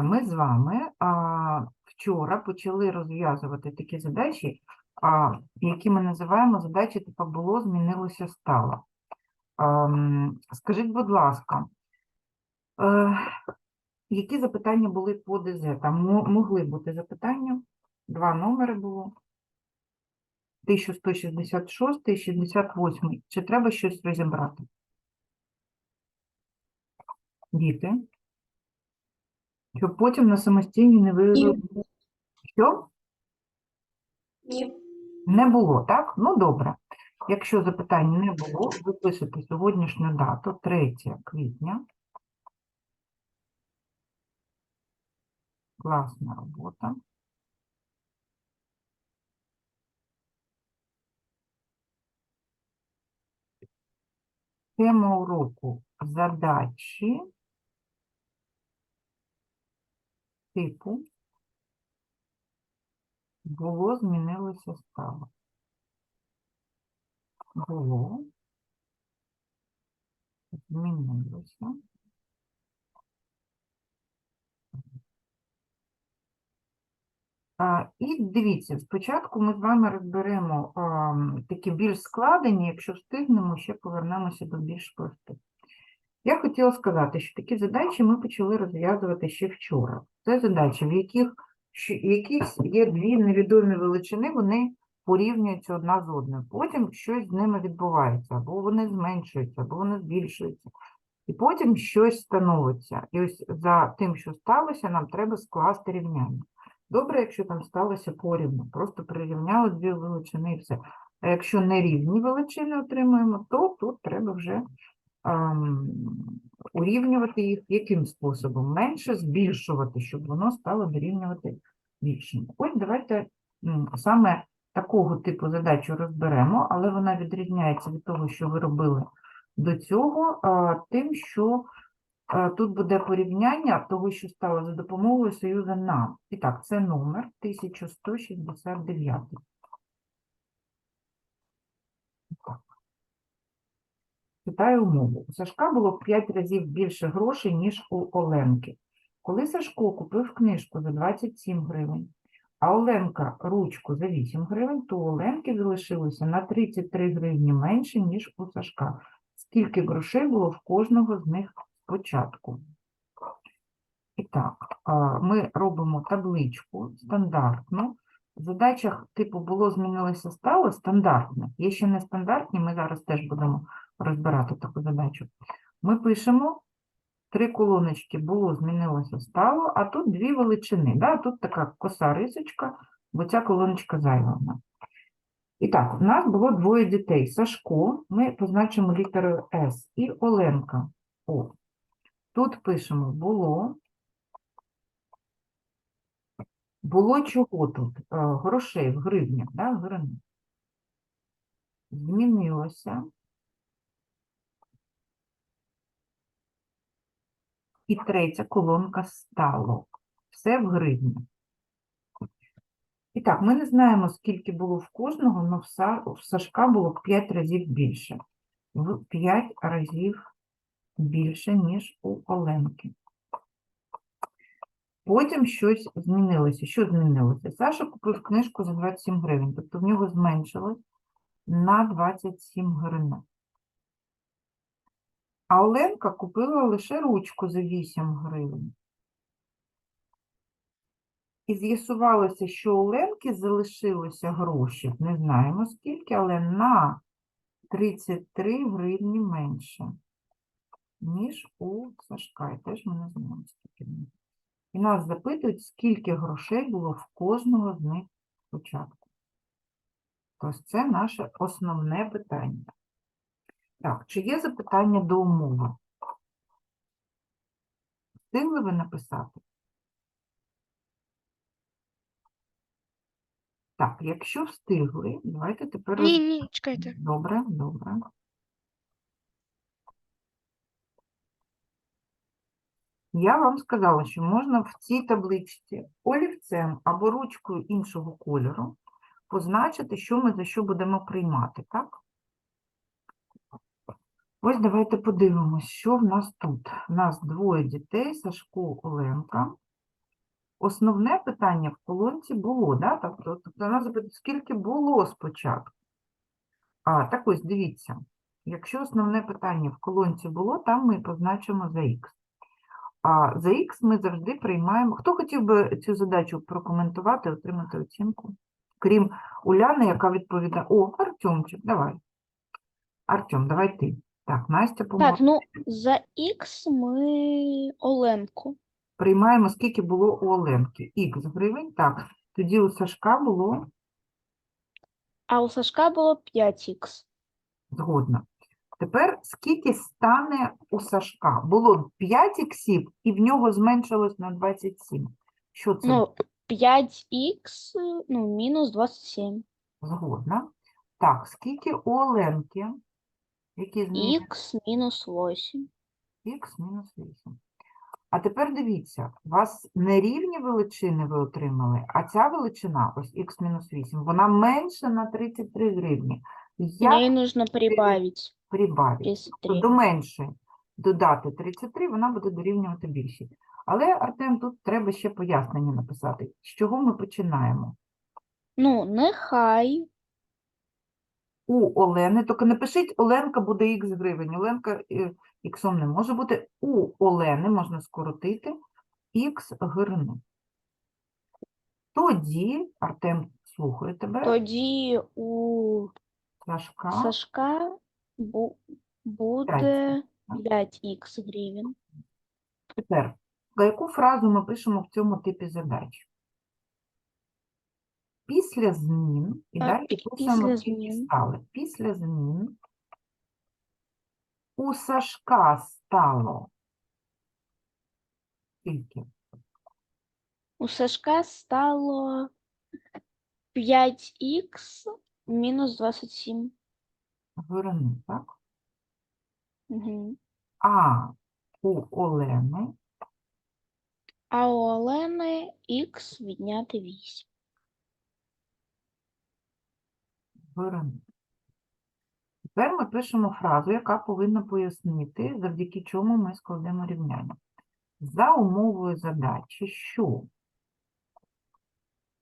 Ми з вами вчора почали розв'язувати такі задачі, які ми називаємо задачі типу було, змінилося, стало. Скажіть, будь ласка, е, які запитання були по ДЗ? Там могли бути запитання, два номери було. 1166 і 68. Чи треба щось розібрати? Діти? Щоб потім на самостійні не виявили. Що? Ні. Не було, так? Ну, добре. Якщо запитань не було, ви пишете сьогоднішню дату, 3 квітня. Класна робота. Тема уроку задачі типу було, змінилося, стало. Було, змінилося. А, І дивіться, спочатку ми з вами розберемо ам, такі більш складені, якщо встигнемо, ще повернемося до більш простих. Я хотіла сказати, що такі задачі ми почали розв'язувати ще вчора. Це задачі, в яких що, якісь є дві невідомі величини, вони порівнюються одна з одною. Потім щось з ними відбувається, або вони зменшуються, або вони збільшуються. І потім щось становиться. І ось за тим, що сталося, нам треба скласти рівняння. Добре, якщо там сталося порівну, просто прирівняли дві величини і все. А якщо нерівні величини отримуємо, то тут треба вже урівнювати їх яким способом? Менше збільшувати, щоб воно стало дорівнювати більшому. Ось давайте саме такого типу задачу розберемо, але вона відрізняється від того, що ви робили до цього, тим, що тут буде порівняння того, що стало за допомогою союзу «на». І так, це номер 1169. Так. Читаю умову. У Сашка було в 5 разів більше грошей, ніж у Оленки. Коли Сашко купив книжку за 27 гривень, а Оленка ручку за 8 гривень, то у Оленки залишилося на 33 гривні менше, ніж у Сашка. Скільки грошей було в кожного з них спочатку? І так, ми робимо табличку стандартну. В задачах типу було, змінилося, стало стандартне. Є ще нестандартні, ми зараз теж будемо розбирати таку задачу. Ми пишемо три колоночки було, змінилося, стало, а тут дві величини. Да? Тут така коса рисочка, бо ця колоночка зайва. І так, у нас було двоє дітей. Сашко, ми позначимо літерою С, і Оленка. О. Тут пишемо було. Було чого тут? Е, Грошей в гривнях, да? в гривнях. Змінилося. І третя колонка стало. Все в гривні. І так, ми не знаємо, скільки було в кожного, але в Сашка було в 5 разів більше. В 5 разів більше, ніж у Оленки. Потім щось змінилося. Що змінилося? Саша купив книжку за 27 гривень, тобто в нього зменшилось на 27 гривень. А Оленка купила лише ручку за 8 гривень. І з'ясувалося, що у Ленки залишилося гроші, не знаємо скільки, але на 33 гривні менше, ніж у Сашка. І теж ми не знаємо, скільки. І нас запитують, скільки грошей було в кожного з них спочатку. Тобто це наше основне питання. Так, чи є запитання до умови? Встигли ви написати? Так, якщо встигли, давайте тепер. Ні, ні, чекайте. Добре, добре. Я вам сказала, що можна в цій табличці олівцем або ручкою іншого кольору позначити, що ми за що будемо приймати, так? Ось давайте подивимось, що в нас тут. У нас двоє дітей, Сашко, Оленка. основне питання в колонці було, да? тобто, тобто вона запитує, скільки було спочатку. А, так ось, дивіться, якщо основне питання в колонці було, там ми позначимо за х. А за х ми завжди приймаємо. Хто хотів би цю задачу прокоментувати, отримати оцінку? Крім Уляни, яка відповідає. О, Артемчик, давай. Артем, давай ти. Так, Настя помогла. Так, ну за Х ми Оленку. Приймаємо, скільки було у Оленки. Х гривень, так. Тоді у Сашка було А у Сашка було 5х. згодно. Тепер скільки стане у Сашка? Було 5 іксів, і в нього зменшилось на 27. Що це Ну, 5х, ну, мінус 27. згодна? Так, скільки у Оленки? Які зміни? Х мінус 8. Х мінус 8. А тепер дивіться, у вас не рівні величини ви отримали, а ця величина, ось х мінус 8, вона менша на 33 гривні. Як Ей нужно прибавить прибавити? 33. до меншої додати 33, вона буде дорівнювати більшій. Але, Артем, тут треба ще пояснення написати. З чого ми починаємо? Ну, нехай У Олени, тільки не пишіть, Оленка буде х гривень. Оленка е, іксом не може бути. У Олени можна скоротити х гривень. Тоді, Артем, слухаю тебе, тоді у Сашка, Сашка бу- буде 5х гривень. Тепер, яку фразу ми пишемо в цьому типі задач? Після змін, і далі після змін. стали. Після змін у Сашка стало скільки? У Сашка стало 5х мінус 27. Гривень, так? Угу. А у Олени А у Олени х відняти 8. Гривень. Тепер ми пишемо фразу, яка повинна пояснити, завдяки чому ми складемо рівняння. За умовою задачі, що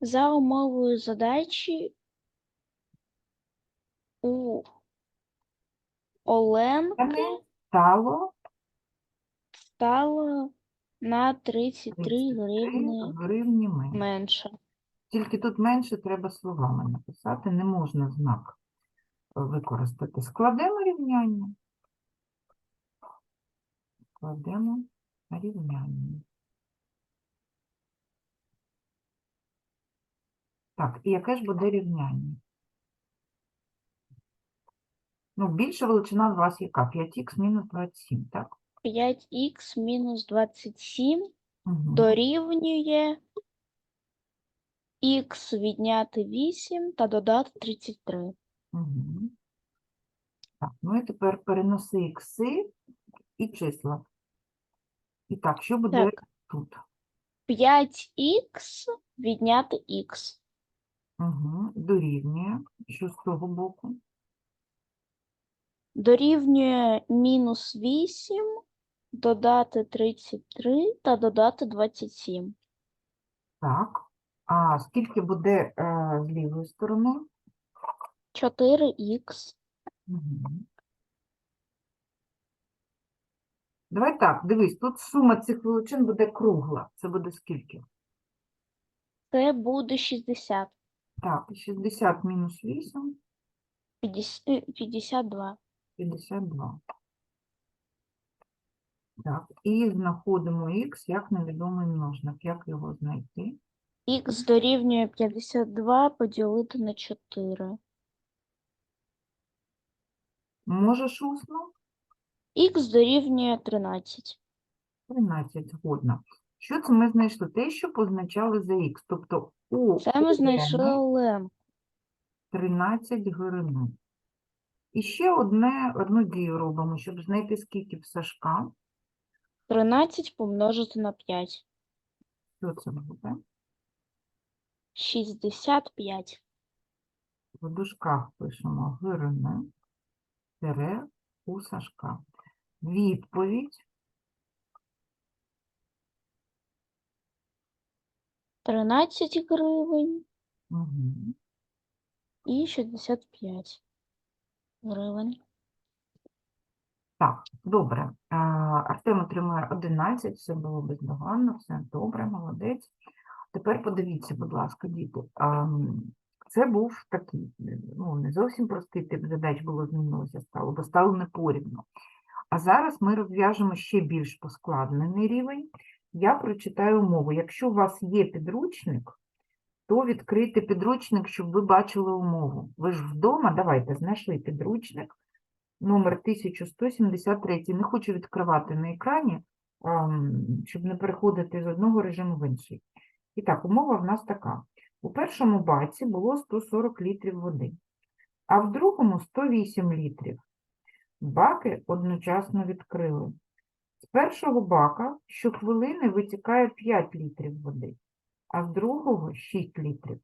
За умовою задачі у Оленки стало стало на 33 33 гривні гривні менше. Тільки тут менше треба словами написати, не можна знак е, використати. Складемо рівняння. Складемо рівняння. Так, і яке ж буде рівняння? Ну, більша величина у вас яка? 5х мінус 27, так? 5х мінус 27 Угу. дорівнює х відняти 8 та додати 33. Угу. Так, ну і тепер переноси ікси і числа. І так, що буде Так. тут? 5х відняти х. Угу. Дорівнює. Що з того боку? Дорівнює мінус 8, додати 33 та додати 27. Так. А скільки буде е, з лівої сторони? 4х. Угу. Давай так, дивись, тут сума цих величин буде кругла. Це буде скільки? Це буде 60. Так, 60 мінус 8, 50, е, 52. 52. Так, і знаходимо х як невідомий множник. Як його знайти? Х дорівнює 52 поділити на 4. Можеш усно? Х дорівнює 13. 13 згодна. Що це ми знайшли? Те, що позначали за х. Тобто у Це ми знайшли Олени 13 гривень. І ще одне, одну дію робимо, щоб знайти скільки в Сашка. 13 помножити на 5. Що це буде? 65. В дужках пишемо гривне, тире у Сашка. Відповідь 13 гривень Угу. і 65 гривень. Так, добре. Артем отримує 11, все було бездоганно, все добре, молодець. Тепер подивіться, будь ласка, діти. Це був такий, ну, не зовсім простий тип задач було змінилося стало, бо стало непорівно. А зараз ми розв'яжемо ще більш поскладнений рівень. Я прочитаю умову. Якщо у вас є підручник, то відкрийте підручник, щоб ви бачили умову. Ви ж вдома, давайте, знайшли підручник, номер 1173. Не хочу відкривати на екрані, щоб не переходити з одного режиму в інший. І так, умова в нас така. У першому баці було 140 літрів води, а в другому 108 літрів. Баки одночасно відкрили. З першого бака щохвилини витікає 5 літрів води, а з другого 6 літрів.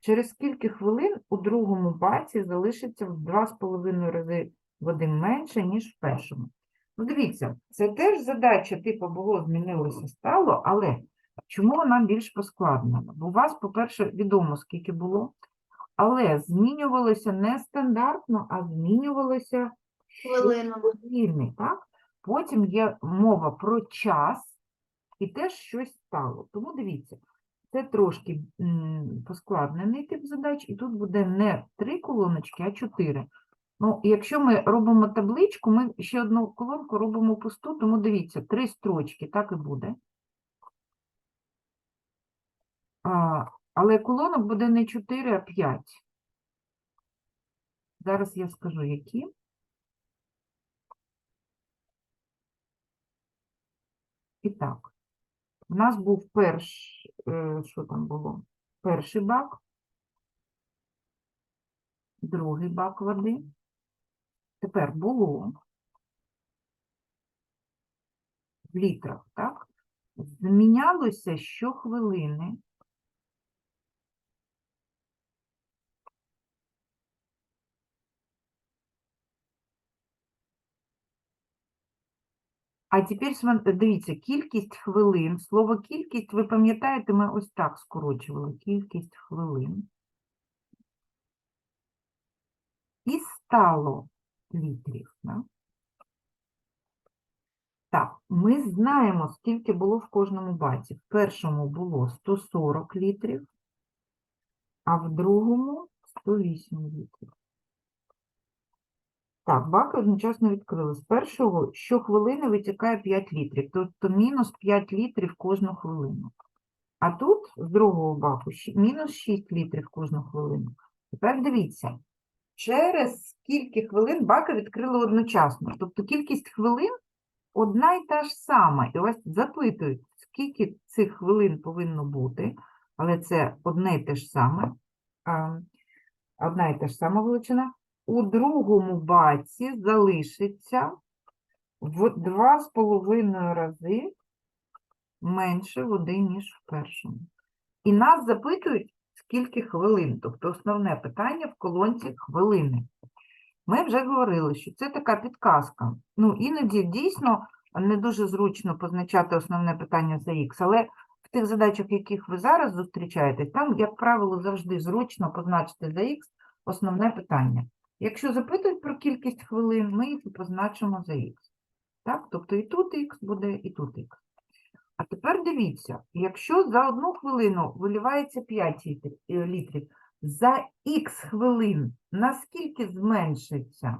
Через скільки хвилин у другому баці залишиться в 2,5 рази води менше, ніж в першому. Ну, дивіться, це теж задача типу було змінилося стало, але чому вона більш поскладнена? Бо у вас, по-перше, відомо, скільки було, але змінювалося не стандартно, а змінювалося вільний, так? Потім є мова про час, і теж щось стало. Тому дивіться, це трошки поскладнений тип задач, і тут буде не три колоночки, а чотири. Ну, якщо ми робимо табличку, ми ще одну колонку робимо пусту, тому дивіться, три строчки, так і буде. А, але колонок буде не 4, а 5. Зараз я скажу, які. І так, у нас був перш, е, що там було? Перший бак, другий бак води. Тепер було в літрах, так? Змінялося щохвилини. А тепер дивіться, кількість хвилин. Слово кількість, ви пам'ятаєте, ми ось так скорочували. Кількість хвилин. І стало літрів. Да? Так, ми знаємо, скільки було в кожному баці. В першому було 140 літрів, а в другому 108 літрів. Так, баки одночасно відкрили. З першого щохвилини витікає 5 літрів, тобто мінус 5 літрів кожну хвилину. А тут з другого баку мінус 6 літрів кожну хвилину. Тепер дивіться, через скільки хвилин баки відкрили одночасно. Тобто кількість хвилин одна і та ж сама. І вас запитують, скільки цих хвилин повинно бути, але це одне і те ж саме. Одна і та ж сама величина у другому баці залишиться в 2,5 рази менше води, ніж в першому. І нас запитують, скільки хвилин, тобто основне питання в колонці хвилини. Ми вже говорили, що це така підказка. Ну, іноді дійсно не дуже зручно позначати основне питання за х, але в тих задачах, яких ви зараз зустрічаєтесь, там, як правило, завжди зручно позначити за х основне питання. Якщо запитують про кількість хвилин, ми їх позначимо за х. Так? Тобто і тут х буде, і тут х. А тепер дивіться, якщо за одну хвилину виливається 5 літрів, е, за х хвилин, наскільки зменшиться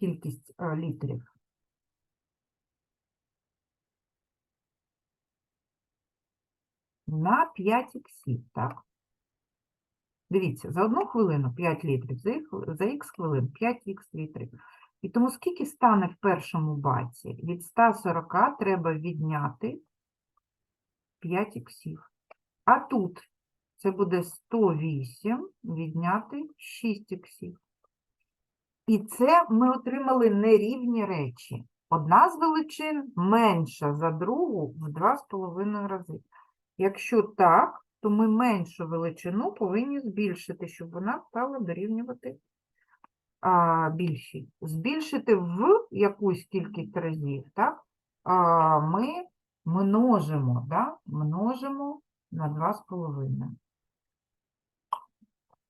кількість е, літрів? На 5 іксів, так? Дивіться, за одну хвилину 5 літрів, за х, хвилин 5х літрів. І тому скільки стане в першому баці? Від 140 треба відняти 5 іксів. А тут це буде 108 відняти 6 іксів. І це ми отримали нерівні речі. Одна з величин менша за другу в 2,5 рази. Якщо так, то ми меншу величину повинні збільшити, щоб вона стала дорівнювати а, більшій. Збільшити в якусь кількість разів, так? А, ми множимо, да? множимо на 2,5.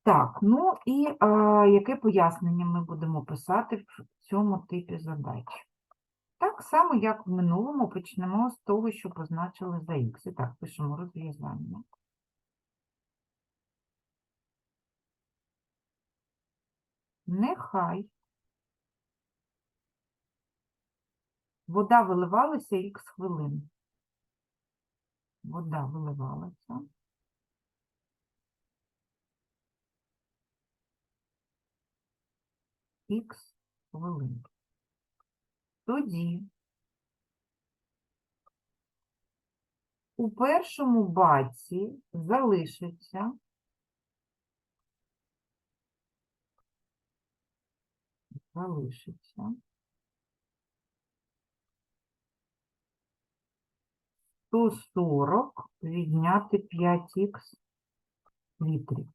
Так, ну і а, яке пояснення ми будемо писати в цьому типі задач? Так само, як в минулому, почнемо з того, що позначили за х. І так, пишемо розв'язання. Нехай вода виливалася х хвилин. Вода виливалася. х хвилин. Тоді у першому баці залишиться залишиться 140 відняти 5х літрів.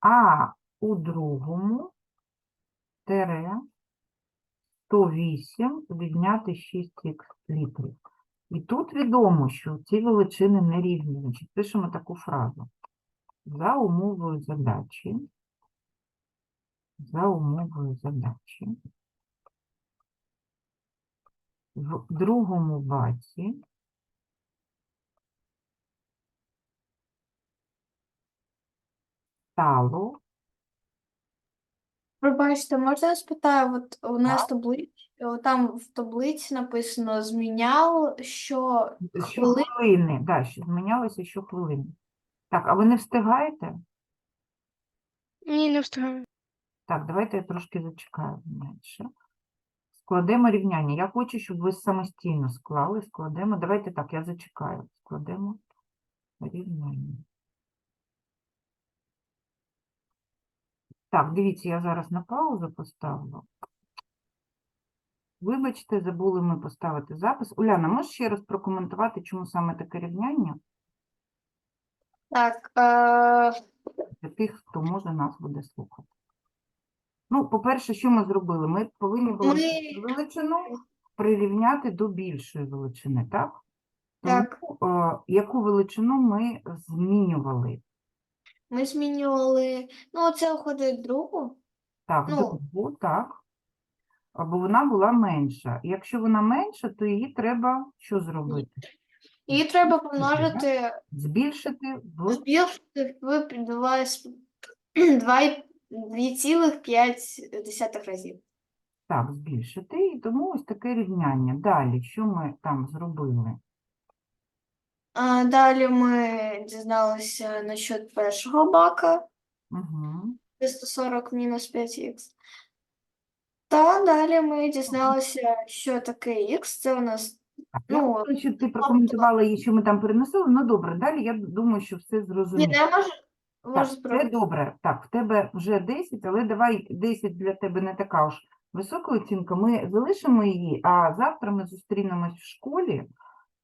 А у другому тере 108 відняти 6х літрів. І тут відомо, що ці величини не рівні. Пишемо таку фразу. За умовою задачі, за умовою задачі, в другому баці стало Пробачте, можна я спитаю, от у нас таблиць, там в таблиці написано зміняв, що що хвилин. хвилини, да, що змінялося щохвилини. Так, а ви не встигаєте? Ні, не встигаю. Так, давайте я трошки зачекаю менше. Складемо рівняння. Я хочу, щоб ви самостійно склали, складемо. Давайте так, я зачекаю. Складемо рівняння. Так, дивіться, я зараз на паузу поставлю. Вибачте, забули ми поставити запис. Уляна, можеш ще раз прокоментувати, чому саме таке рівняння Так, е, для тих, хто може нас буде слухати? Ну, по-перше, що ми зробили? Ми повинні були Ми- величину прирівняти до більшої величини, так? Так. Тому, е, яку величину ми змінювали? ми змінювали, ну, це входить в другу. Так, Ну. другу, так. Або вона була менша. Якщо вона менша, то її треба що зробити? Її треба помножити, Збільшити в збільшити в 2,5 разів. так, збільшити. І тому ось таке рівняння. Далі, що ми там зробили? А, далі ми дізналися насчет першого бака. Угу. 340 мінус 5х. Та далі ми дізналися, що таке х. Це у нас Так, я Ну, хочу, щоб ти прокоментувала її, що ми там переносили. Ну, добре, далі я думаю, що все ні, зрозуміло. не може, Так, це добре. Так, в тебе вже 10, але давай 10 для тебе не така уж висока оцінка. Ми залишимо її, а завтра ми зустрінемось в школі,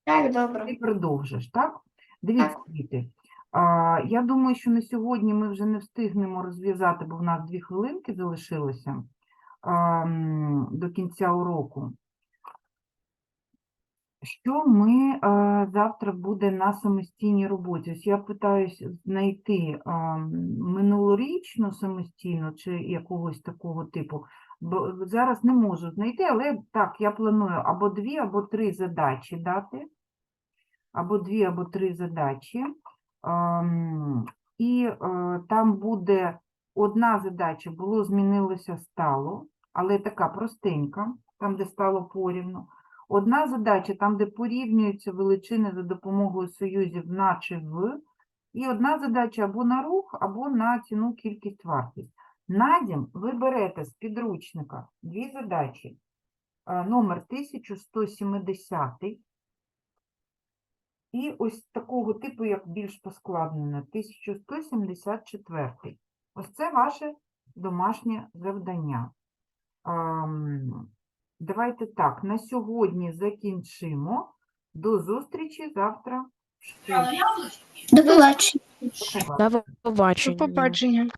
Так, добре. ти продовжиш, так? Дивіться, діти, а, я думаю, що на сьогодні ми вже не встигнемо розв'язати, бо в нас дві хвилинки залишилося а, до кінця уроку. Що ми завтра буде на самостійній роботі? Ось я питаюсь знайти минулорічну самостійну чи якогось такого типу. Бо зараз не можу знайти, але так, я планую або дві, або три задачі дати, або дві, або три задачі. І е, там буде одна задача, було змінилося стало, але така простенька, там, де стало порівну. Одна задача, там, де порівнюються величини за допомогою союзів на чи в. І одна задача або на рух, або на ціну, кількість, вартість. Надім ви берете з підручника дві задачі. Номер 1170 і ось такого типу, як більш поскладнене, 1174. Ось це ваше домашнє завдання. Давайте так, на сьогодні закінчимо. До зустрічі завтра. До побачення. До побачення.